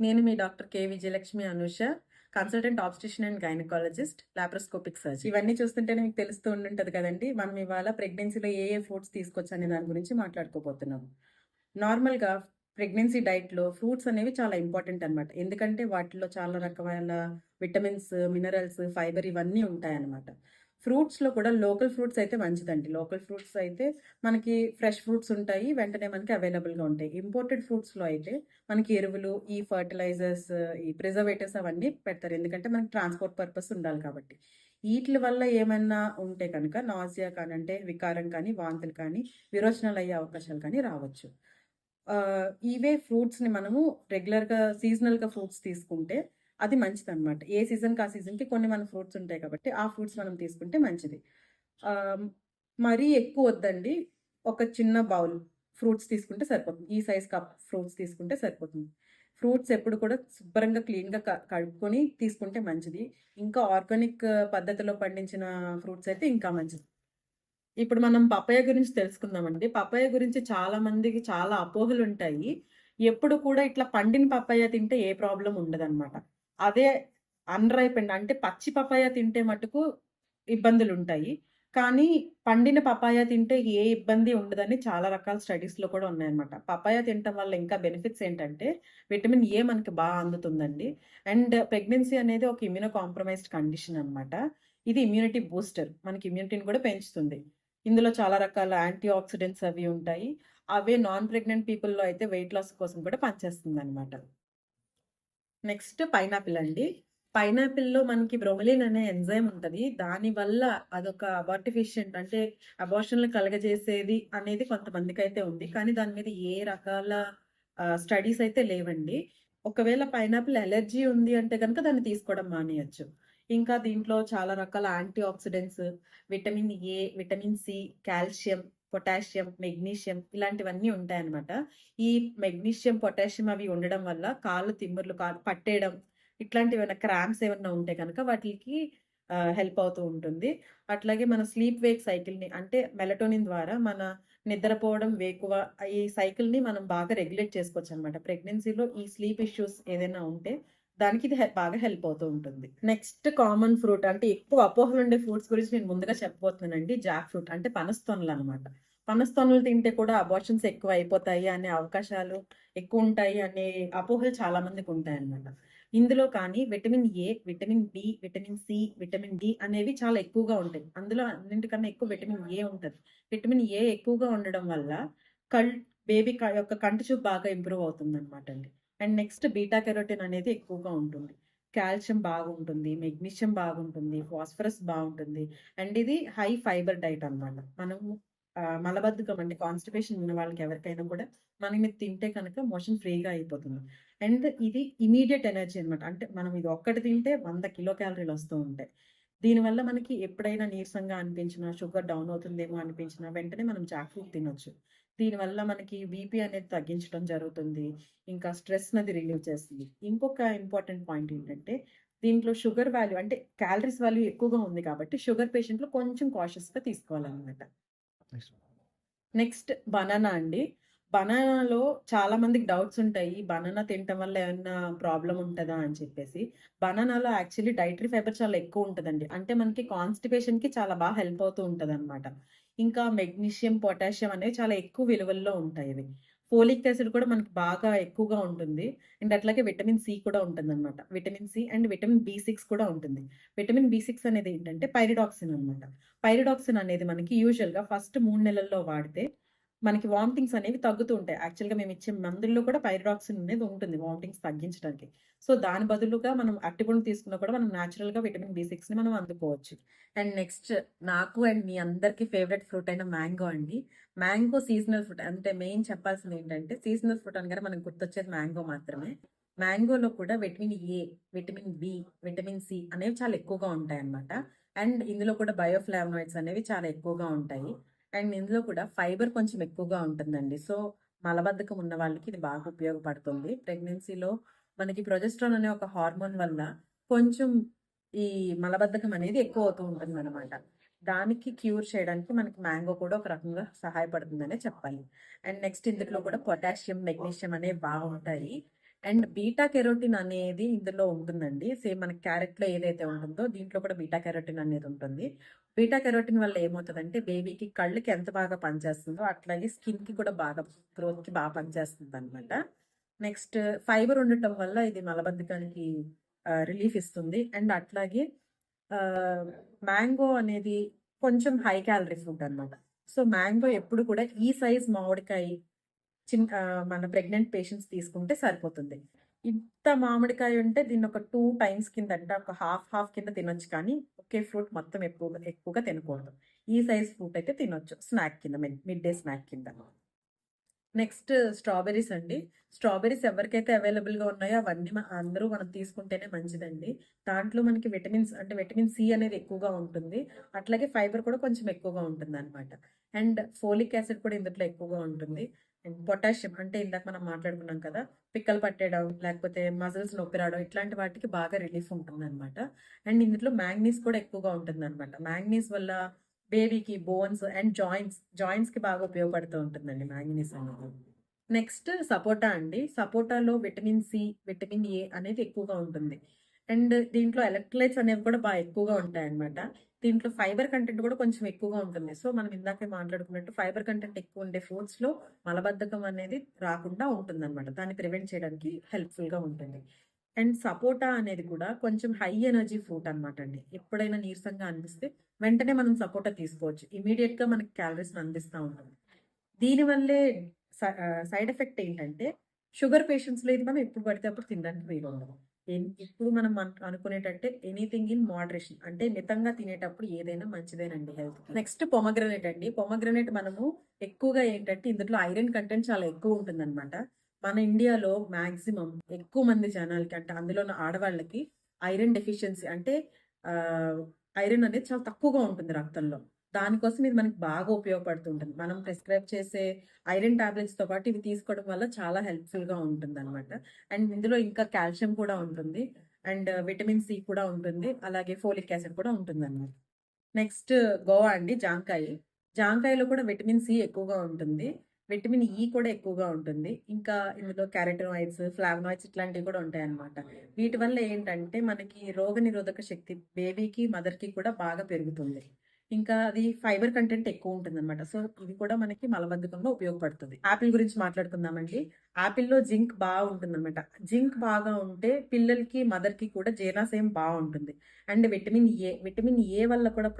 నేను మీ doctor K Vijayalakshmi Anusha consultant obstetrician and gynaecologist laparoscopic surgery ఇవన్నీ చూస్తుంటేనే మీకు తెలుస్తూ ఉండుంటది కదండి. మనం ఇవాళ ప్రెగ్నెన్సీలో ఏ ఏ ఫుడ్స్ తీసుకోవచ్చు అనే దాని గురించి మాట్లాడుకోబోతున్నాం. నార్మల్గా ప్రెగ్నెన్సీ డైట్లో ఫ్రూట్స్ అనేవి చాలా ఇంపార్టెంట్ అనమాట ఎందుకంటే వాటిలో చాలా రకమైన విటమిన్స్ మినరల్స్ ఫైబర్ ఇవన్నీ ఉంటాయన్నమాట. ఫ్రూట్స్లో కూడా లోకల్ ఫ్రూట్స్ అయితే మంచిదండి. లోకల్ ఫ్రూట్స్ అయితే మనకి ఫ్రెష్ ఫ్రూట్స్ ఉంటాయి. వెంటనే మనకి అవైలబుల్గా ఉంటాయి. ఇంపోర్టెడ్ ఫ్రూట్స్లో అయితే మనకి ఎరువులు ఈ ఫర్టిలైజర్స్ ఈ ప్రిజర్వేటివ్స్ అవన్నీ పెడతారు. ఎందుకంటే మనకి ట్రాన్స్పోర్ట్ పర్పస్ ఉండాలి కాబట్టి. వీటి వల్ల ఏమైనా ఉంటే కనుక నాజియా కానీ అంటే వికారం కానీ వాంతులు కానీ విరోచనాలు అయ్యే అవకాశాలు కానీ రావచ్చు. ఇవే ఫ్రూట్స్ని మనము రెగ్యులర్గా సీజనల్గా ఫ్రూట్స్ తీసుకుంటే అది మంచిది అనమాట ఏ సీజన్కి ఆ సీజన్కి కొన్ని మన ఫ్రూట్స్ ఉంటాయి కాబట్టి ఆ ఫ్రూట్స్ మనం తీసుకుంటే మంచిది. మరీ ఎక్కువ వద్దండి. ఒక చిన్న బౌల్ ఫ్రూట్స్ తీసుకుంటే సరిపోతుంది. ఈ సైజ్ కప్ ఫ్రూట్స్ తీసుకుంటే సరిపోతుంది. ఫ్రూట్స్ ఎప్పుడు కూడా శుభ్రంగా క్లీన్గా కడుక్కొని తీసుకుంటే మంచిది. ఇంకా ఆర్గానిక్ పద్ధతిలో పండించిన ఫ్రూట్స్ అయితే ఇంకా మంచిది. ఇప్పుడు మనం పపాయ గురించి తెలుసుకుందామండి. పపాయ గురించి చాలా మందికి చాలా అపోహలు ఉంటాయి ఎప్పుడు కూడా ఇట్లా పండిన పపాయ తింటే ఏ ప్రాబ్లం ఉండదన్నమాట. అదే అన్రైపెండ్ అంటే పచ్చి పపాయ తింటే మటుకు ఇబ్బందులు ఉంటాయి కానీ పండిన పపాయ తింటే ఏ ఇబ్బంది ఉండదని చాలా రకాల స్టడీస్లో కూడా ఉన్నాయన్నమాట. పపాయ తినటం వల్ల ఇంకా బెనిఫిట్స్ ఏంటంటే విటమిన్ ఏ మనకి బాగా అందుతుందండి. అండ్ ప్రెగ్నెన్సీ అనేది ఒక ఇమ్యూనో కాంప్రమైజ్డ్ కండిషన్ అన్నమాట. ఇది ఇమ్యూనిటీ బూస్టర్ మనకి ఇమ్యూనిటీని కూడా పెంచుతుంది. ఇందులో చాలా రకాల యాంటీ ఆక్సిడెంట్స్ అవి ఉంటాయి. అవే నాన్ ప్రెగ్నెంట్ పీపుల్లో అయితే వెయిట్ లాస్ కోసం కూడా పనిచేస్తుంది అనమాట నెక్స్ట్ పైనాపిల్ అండి. పైనాపిల్లో మనకి బ్రోమలిన్ అనే ఎంజైమ్ ఉంటుంది. దానివల్ల అదొక అబార్టిఫిషియంట్ అంటే అబార్షన్లు కలగజేసేది అనేది కొంతమందికి అయితే ఉంది. కానీ దాని మీద ఏ రకాల స్టడీస్ అయితే లేవండి. ఒకవేళ పైనాపిల్ ఎలర్జీ ఉంది అంటే కనుక దాన్ని తీసుకోవడం మానేయచ్చు. ఇంకా దీంట్లో చాలా రకాల antioxidants vitamin A vitamin C calcium potassium magnesium ఇలాంటివన్నీ ఉంటాయన్నమాట. ఈ మెగ్నీషియం పొటాషియం అవి ఉండడం వల్ల కాళ్ళు తిమ్ముర్లు కాళ్ళు పట్టేయడం ఇట్లాంటివి ఏమైనా క్రామ్స్ ఏమైనా ఉంటే కనుక వాటికి హెల్ప్ అవుతూ ఉంటుంది. అట్లాగే మన స్లీప్ వేక్ సైకిల్ని అంటే మెలటోనిన్ ద్వారా మన నిద్రపోవడం వేకువ ఈ సైకిల్ని మనం బాగా రెగ్యులేట్ చేసుకోవచ్చు అనమాట ప్రెగ్నెన్సీలో ఈ స్లీప్ ఇష్యూస్ ఏదైనా ఉంటే దానికి ఇది బాగా హెల్ప్ అవుతూ ఉంటుంది. నెక్స్ట్ కామన్ ఫ్రూట్ అంటే ఎక్కువ అపోహలు ఉండే ఫ్రూట్స్ గురించి నేను ముందుగా చెప్పబోతున్నానండి. జాక్ ఫ్రూట్ అంటే పనస్తోనలు అనమాట పనస్తోనలు తింటే కూడా అబార్షన్స్ ఎక్కువ అయిపోతాయి అనే అవకాశాలు ఎక్కువ ఉంటాయి అనే అపోహలు చాలా మందికి ఉంటాయి అన్నమాట. ఇందులో కానీ vitamin A vitamin B vitamin C vitamin D అనేవి చాలా ఎక్కువగా ఉంటాయి. అందులో అన్నింటికన్నా ఎక్కువ విటమిన్ ఏ ఉంటుంది. విటమిన్ ఏ ఎక్కువగా ఉండడం వల్ల కల్ బేబీ యొక్క కంటి చూపు బాగా ఇంప్రూవ్ అవుతుంది అనమాట అండి. అండ్ నెక్స్ట్ బీటా కెరోటిన్ అనేది ఎక్కువగా ఉంటుంది. కాల్షియం బాగుంటుంది మెగ్నీషియం బాగుంటుంది ఫాస్ఫరస్ బాగుంటుంది. అండ్ ఇది హై ఫైబర్ డైట్ అన్నమాట. మనము మలబద్ధకం అంటే కాన్స్టిపేషన్ ఉన్న వాళ్ళకి ఎవరికైనా కూడా మనం ఇది తింటే కనుక మోషన్ ఫ్రీగా అయిపోతుంది. అండ్ ఇది ఇమీడియట్ ఎనర్జీ అనమాట అంటే మనం ఇది ఒక్కటి తింటే వంద కిలో క్యాలరీలు వస్తూ ఉంటాయి. దీనివల్ల మనకి ఎప్పుడైనా నీరసంగా అనిపించినా షుగర్ డౌన్ అవుతుందేమో అనిపించినా వెంటనే మనం జాక్ ఫ్రూట్ తినొచ్చు. దీనివల్ల మనకి బీపీ అనేది తగ్గించడం జరుగుతుంది. ఇంకా స్ట్రెస్ అనేది రిలీవ్ చేస్తుంది. ఇంకొక ఇంపార్టెంట్ పాయింట్ ఏంటంటే దీంట్లో షుగర్ వాల్యూ అంటే క్యాలరీస్ వాల్యూ ఎక్కువగా ఉంది కాబట్టి షుగర్ పేషెంట్లు కొంచెం కాషియస్గా తీసుకోవాలన్నమాట. నెక్స్ట్ బనానా అండి. బనానాలో చాలా మందికి డౌట్స్ ఉంటాయి. బనానా తినటం వల్ల ఏమైనా ప్రాబ్లం ఉంటుందా అని చెప్పేసి. బనానాలో యాక్చువల్లీ డైటరీ ఫైబర్ చాలా ఎక్కువ ఉంటుందండి. అంటే మనకి కాన్స్టిపేషన్కి చాలా బాగా హెల్ప్ అవుతూ ఉంటుంది అనమాట ఇంకా మెగ్నీషియం పొటాషియం అనేవి చాలా ఎక్కువ విలువల్లో ఉంటాయి ఇవి. ఫోలిక్ యాసిడ్ కూడా మనకి బాగా ఎక్కువగా ఉంటుంది. అండ్ అట్లాగే విటమిన్ సి కూడా ఉంటుంది అనమాట vitamin C and vitamin B six కూడా ఉంటుంది. విటమిన్ బి సిక్స్ అనేది ఏంటంటే పైరిడాక్సిన్ అనమాట పైరిడాక్సిన్ అనేది మనకి యూజువల్గా ఫస్ట్ మూడు నెలల్లో వాడితే మనకి వామిటింగ్స్ అనేవి తగ్గుతూ ఉంటాయి. యాక్చువల్గా మేము ఇచ్చే మందుల్లో కూడా పైరాక్సిన్ అనేది ఉంటుంది వామిటింగ్స్ తగ్గించడానికి. సో దాని బదులుగా మనం అట్టిపండు తీసుకున్నా కూడా మనం న్యాచురల్గా విటమిన్ బి సిక్స్ని మనం అందుకోవచ్చు. అండ్ నెక్స్ట్ నాకు అండ్ మీ అందరికీ ఫేవరెట్ ఫ్రూట్ అయిన మ్యాంగో అండి. మ్యాంగో సీజనల్ ఫ్రూట్ అంటే మెయిన్ చెప్పాల్సింది ఏంటంటే సీజనల్ ఫ్రూట్ అనగానే మనకు గుర్తొచ్చేది మ్యాంగో మాత్రమే. మ్యాంగోలో కూడా vitamin A vitamin B vitamin C అనేవి చాలా ఎక్కువగా ఉంటాయి అన్నమాట అండ్ ఇందులో కూడా బయోఫ్లావనాయిడ్స్ అనేవి చాలా ఎక్కువగా ఉంటాయి. అండ్ ఇందులో కూడా ఫైబర్ కొంచెం ఎక్కువగా ఉంటుందండి. సో మలబద్ధకం ఉన్న వాళ్ళకి ఇది బాగా ఉపయోగపడుతుంది. ప్రెగ్నెన్సీలో మనకి ప్రొజెస్ట్రాన్ అనే ఒక హార్మోన్ వల్ల కొంచెం ఈ మలబద్ధకం అనేది ఎక్కువ అవుతూ ఉంటుంది అనమాట దానికి క్యూర్ చేయడానికి మనకి మ్యాంగో కూడా ఒక రకంగా సహాయపడుతుందనే చెప్పాలి. అండ్ నెక్స్ట్ ఇందులో కూడా పొటాషియం మెగ్నీషియం అనేవి బాగుంటాయి. అండ్ బీటా కెరోటిన్ అనేది ఇందులో ఉంటుందండి. సేమ్ మన క్యారెట్లో ఏదైతే ఉంటుందో దీంట్లో కూడా బీటా కెరోటిన్ అనేది ఉంటుంది. బీటా కెరోటిన్ వల్ల ఏమవుతుందంటే బేబీకి కళ్ళకి ఎంత బాగా పనిచేస్తుందో అట్లాగే స్కిన్కి కూడా బాగా గ్రోత్కి బాగా పనిచేస్తుంది అనమాట నెక్స్ట్ ఫైబర్ ఉండటం వల్ల ఇది మలబద్ధకానికి రిలీఫ్ ఇస్తుంది. అండ్ అట్లాగే మ్యాంగో అనేది కొంచెం హై క్యాలరీ ఫుడ్ అన్నమాట. సో మ్యాంగో ఎప్పుడు కూడా ఈ సైజ్ మామిడికాయ చిన్న మన ప్రెగ్నెంట్ పేషెంట్స్ తీసుకుంటే సరిపోతుంది. ఇంత మామిడికాయ ఉంటే దీన్ని ఒక టూ టైమ్స్ కింద అంటే ఒక హాఫ్ హాఫ్ కింద తినొచ్చు కానీ ఒకే ఫ్రూట్ మొత్తం ఎక్కువగా ఎక్కువగా తినకూడదు. ఈ సైజ్ ఫ్రూట్ అయితే తినొచ్చు స్నాక్ కింద మిడ్ డే స్నాక్ కింద. నెక్స్ట్ స్ట్రాబెర్రీస్ అండి. స్ట్రాబెర్రీస్ ఎవరికైతే అవైలబుల్గా ఉన్నాయో అవన్నీ అందరూ మనం తీసుకుంటేనే మంచిదండి. దాంట్లో మనకి విటమిన్స్ అంటే విటమిన్ సి అనేది ఎక్కువగా ఉంటుంది. అట్లాగే ఫైబర్ కూడా కొంచెం ఎక్కువగా ఉంటుంది అనమాట అండ్ ఫోలిక్ యాసిడ్ కూడా ఇందులో ఎక్కువగా ఉంటుంది. పొటాషియం అంటే ఇందాక మనం మాట్లాడుకున్నాం కదా పిక్కలు పట్టేయడం లేకపోతే మజిల్స్ నొప్పి రావడం ఇట్లాంటి వాటికి బాగా రిలీఫ్ ఉంటుందన్నమాట. అండ్ ఇందులో మ్యాంగనీస్ కూడా ఎక్కువగా ఉంటుందన్నమాట. మ్యాంగ్నీస్ మ్యాంగనీస్ వల్ల బేబీకి బోన్స్ అండ్ జాయింట్స్ జాయింట్స్కి బాగా ఉపయోగపడుతూ ఉంటుందండి మ్యాంగనీస్ అనేది. నెక్స్ట్ సపోటా అండి. సపోటాలో విటమిన్ సి విటమిన్ ఏ అనేది ఎక్కువగా ఉంటుంది. అండ్ దీంట్లో ఎలక్ట్రోలైట్స్ అనేవి కూడా బాగా ఎక్కువగా ఉంటాయి దీంట్లో ఫైబర్ కంటెంట్ కూడా కొంచెం ఎక్కువగా ఉంటుంది. సో మనం ఇందాకే మాట్లాడుకున్నట్టు ఫైబర్ కంటెంట్ ఎక్కువ ఉండే ఫుడ్స్లో మలబద్ధకం అనేది రాకుండా ఉంటుంది అనమాట దాన్ని ప్రివెంట్ చేయడానికి హెల్ప్ఫుల్గా ఉంటుంది. అండ్ సపోటా అనేది కూడా కొంచెం హై ఎనర్జీ ఫ్రూట్ అనమాట అండి. ఎప్పుడైనా నీరసంగా అనిపిస్తే వెంటనే మనం సపోటా తీసుకోవచ్చు. ఇమీడియట్గా మనకి క్యాలరీస్ అందిస్తూ ఉంటుంది దీనివల్లే సైడ్ ఎఫెక్ట్ ఏంటంటే షుగర్ పేషెంట్స్లో ఇది మనం ఎప్పుడు పడితే అప్పుడు తినడానికి వీలు ఉండదు ఇప్పుడు మనం అనుకునేటంటే ఎనీథింగ్ ఇన్ మోడరేషన్ అంటే మితంగా తినేటప్పుడు ఏదైనా మంచిదేనండి హెల్త్ నెక్స్ట్ పొమగ్రనేట్ అండి. పొమగ్రనేట్ మనము ఎక్కువగా ఏంటంటే ఇందులో ఐరన్ కంటెంట్ చాలా ఎక్కువ ఉంటుందన్నమాట. మన ఇండియాలో మాక్సిమం ఎక్కువ మంది జనాలకి అంటే అందులో ఉన్న ఆడవాళ్ళకి ఐరన్ డెఫిషియన్సీ అంటే ఐరన్ అనేది చాలా తక్కువగా ఉంటుంది రక్తంలో. దానికోసం ఇది మనకి బాగా ఉపయోగపడుతుంటుంది. మనం ప్రిస్క్రైబ్ చేసే ఐరన్ టాబ్లెట్స్తో పాటు ఇవి తీసుకోవడం వల్ల చాలా హెల్ప్ఫుల్గా ఉంటుంది అనమాట అండ్ ఇందులో ఇంకా కాల్షియం కూడా ఉంటుంది. అండ్ విటమిన్ సి కూడా ఉంటుంది. అలాగే ఫోలిక్ యాసిడ్ కూడా ఉంటుంది అనమాట నెక్స్ట్ గోవా అండి జాంకాయ. జాంకాయలో కూడా విటమిన్ సి ఎక్కువగా ఉంటుంది. విటమిన్ ఈ కూడా ఎక్కువగా ఉంటుంది. ఇంకా ఇందులో క్యారెటనాయిడ్స్ ఫ్లావనాయిడ్స్ ఇట్లాంటివి కూడా ఉంటాయి అన్నమాట వీటి వల్ల ఏంటంటే మనకి రోగ నిరోధక శక్తి బేబీకి మదర్కి కూడా బాగా పెరుగుతుంది. ఇంకా అది ఫైబర్ కంటెంట్ ఎక్కువ ఉంటుంది అనమాట సో ఇది కూడా మనకి మలబద్ధకంలో ఉపయోగపడుతుంది. ఆపిల్ గురించి మాట్లాడుకుందామండి. ఆపిల్లో జింక్ బాగా ఉంటుంది అనమాట జింక్ బాగా ఉంటే పిల్లలకి మదర్కి కూడా జీర్ణాశయం బాగుంటుంది. And vitamin A vitamin A వల్ల కూడా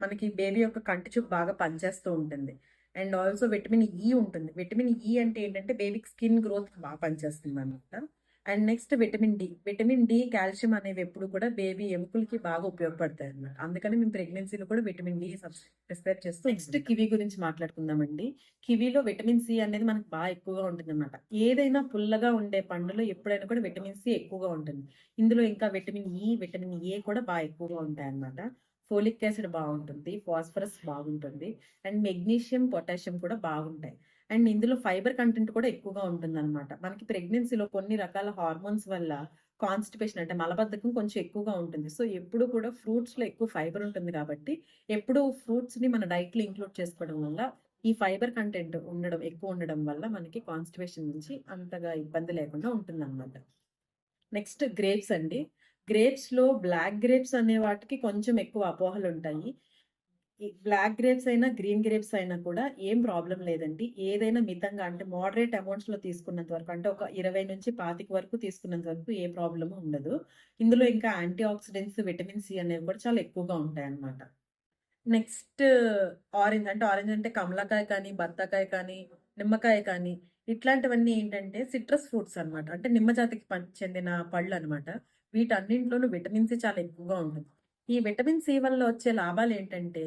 మనకి బేబీ యొక్క కంటి చూపు బాగా పనిచేస్తూ ఉంటుంది. అండ్ ఆల్సో విటమిన్ ఈ ఉంటుంది. విటమిన్ ఈ అంటే ఏంటంటే బేబీకి స్కిన్ గ్రోత్ బాగా పనిచేస్తుంది అనమాట and next vitamin D. Vitamin D calcium అనేవి ఎప్పుడు కూడా బేబీ ఎముకలకి బాగా ఉపయోగపడతాయి అన్నమాట. అందుకని మేము ప్రెగ్నెన్సీలో కూడా విటమిన్ డి ప్రిస్క్రైబ్ చేస్తూ నెక్స్ట్ కివీ గురించి మాట్లాడుకుందామండి. కివీలో విటమిన్ సి అనేది మనకు బాగా ఎక్కువగా ఉంటుంది అనమాట ఏదైనా పుల్లగా ఉండే పండులో ఎప్పుడైనా కూడా విటమిన్ సి ఎక్కువగా ఉంటుంది. ఇందులో ఇంకా విటమిన్ ఈ విటమిన్ ఏ కూడా బాగా ఎక్కువగా ఉంటాయి అన్నమాట ఫోలిక్ యాసిడ్ బాగుంటుంది ఫాస్ఫరస్ బాగుంటుంది అండ్ మెగ్నీషియం పొటాషియం కూడా బాగుంటాయి. అండ్ ఇందులో ఫైబర్ కంటెంట్ కూడా ఎక్కువగా ఉంటుంది అనమాట మనకి ప్రెగ్నెన్సీలో కొన్ని రకాల హార్మోన్స్ వల్ల కాన్స్టిపేషన్ అంటే మలబద్ధకం కొంచెం ఎక్కువగా ఉంటుంది. సో ఎప్పుడు కూడా ఫ్రూట్స్లో ఎక్కువ ఫైబర్ ఉంటుంది కాబట్టి ఎప్పుడు ఫ్రూట్స్ని మన డైట్లో ఇంక్లూడ్ చేసుకోవడం వల్ల ఈ ఫైబర్ కంటెంట్ ఉండడం ఎక్కువ ఉండడం వల్ల మనకి కాన్స్టిపేషన్ నుంచి అంతగా ఇబ్బంది లేకుండా ఉంటుంది అనమాట నెక్స్ట్ గ్రేప్స్ అండి. గ్రేప్స్లో బ్లాక్ గ్రేప్స్ అనే వాటికి కొంచెం ఎక్కువ అపోహలు ఉంటాయి ఈ బ్లాక్ గ్రేప్స్ అయినా గ్రీన్ గ్రేప్స్ అయినా కూడా ఏం ప్రాబ్లం లేదండి. ఏదైనా మితంగా అంటే మోడరేట్ అమౌంట్స్లో తీసుకున్నంత వరకు అంటే ఒక ఇరవై నుంచి పాతిక వరకు తీసుకున్నంత వరకు ఏ ప్రాబ్లం ఉండదు. ఇందులో ఇంకా యాంటీ ఆక్సిడెంట్స్ విటమిన్ సి అనేవి కూడా చాలా ఎక్కువగా ఉంటాయి అన్నమాట నెక్స్ట్ ఆరెంజ్ అంటే ఆరెంజ్ అంటే కమలాకాయ కానీ బత్తాకాయ కానీ నిమ్మకాయ కానీ ఇట్లాంటివన్నీ ఏంటంటే సిట్రస్ ఫ్రూట్స్ అన్నమాట. అంటే నిమ్మ జాతికి చెందిన పళ్ళు అనమాట వీటన్నింటిలోనూ విటమిన్ సి చాలా ఎక్కువగా ఉంటుంది. ఈ విటమిన్ సి వల్ల వచ్చే లాభాలు ఏంటంటే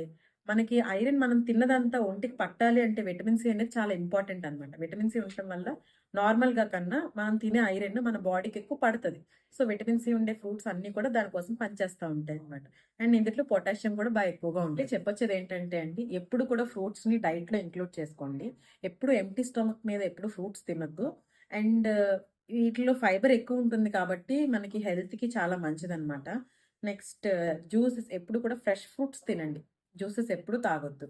మనకి ఐరన్ మనం తిన్నదంతా ఒంటికి పట్టాలి అంటే విటమిన్ సి అనేది చాలా ఇంపార్టెంట్ అనమాట విటమిన్ సి ఉండటం వల్ల నార్మల్గా కన్నా మనం తినే ఐరన్ మన బాడీకి ఎక్కువ పడుతుంది. సో విటమిన్ సి ఉండే ఫ్రూట్స్ అన్నీ కూడా దానికోసం పనిచేస్తూ ఉంటాయి అనమాట అండ్ ఇందులో పొటాషియం కూడా బాగా ఎక్కువగా ఉంటాయి చెప్పొచ్చేది ఏంటంటే అండి ఎప్పుడు కూడా ఫ్రూట్స్ని డైట్లో డైట్ ఇంక్లూడ్ చేసుకోండి. ఎప్పుడు ఎంటీ స్టమక్ మీద ఎప్పుడు ఫ్రూట్స్ తినద్దు. అండ్ వీటిలో ఫైబర్ ఎక్కువ ఉంటుంది కాబట్టి మనకి హెల్త్కి చాలా మంచిదన్నమాట. నెక్స్ట్ జ్యూసెస్ ఎప్పుడు కూడా ఫ్రెష్ ఫ్రూట్స్ తినండి. జ్యూసెస్ ఎప్పుడు తాగొద్దు.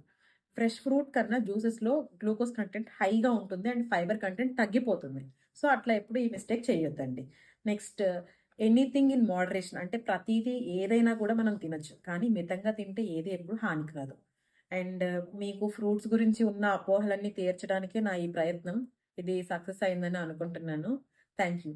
ఫ్రెష్ ఫ్రూట్ కన్నా జ్యూసెస్లో గ్లూకోజ్ కంటెంట్ హైగా ఉంటుంది అండ్ ఫైబర్ కంటెంట్ తగ్గిపోతుంది. సో అట్లా ఎప్పుడు ఈ మిస్టేక్ చేయొద్దండి. నెక్స్ట్ ఎనీథింగ్ ఇన్ మోడరేషన్ అంటే ప్రతిదీ ఏదైనా కూడా మనం తినచ్చు. కానీ మితంగా తింటే ఏది ఎప్పుడు హాని కాదు అండ్ మీకు ఫ్రూట్స్ గురించి ఉన్న అపోహలన్నీ తీర్చడానికే నా ఈ ప్రయత్నం. ఇది సక్సెస్ అయిందని అనుకుంటున్నాను. Thank you